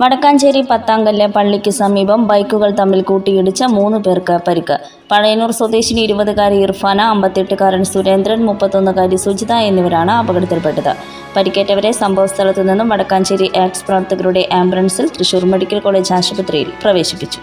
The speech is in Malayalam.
വടക്കാഞ്ചേരി പത്താങ്കല്ലെ പള്ളിക്ക് സമീപം ബൈക്കുകൾ തമ്മിൽ കൂട്ടിയിടിച്ച മൂന്ന് പേർക്ക് പരിക്ക്. പഴയന്നൂർ സ്വദേശിനി ഇരുപതുകാരി ഇർഫാന അമ്പത്തെട്ടുകാരൻ സുരേന്ദ്രൻ മുപ്പത്തൊന്നുകാരി സുജിത എന്നിവരാണ് അപകടത്തിൽപ്പെട്ടത്. പരിക്കേറ്റവരെ സംഭവസ്ഥലത്തു നിന്നും വടക്കാഞ്ചേരി ആക്സ് പ്രവർത്തകരുടെ ആംബുലൻസിൽ തൃശൂർ മെഡിക്കൽ കോളേജ് ആശുപത്രിയിൽ പ്രവേശിപ്പിച്ചു.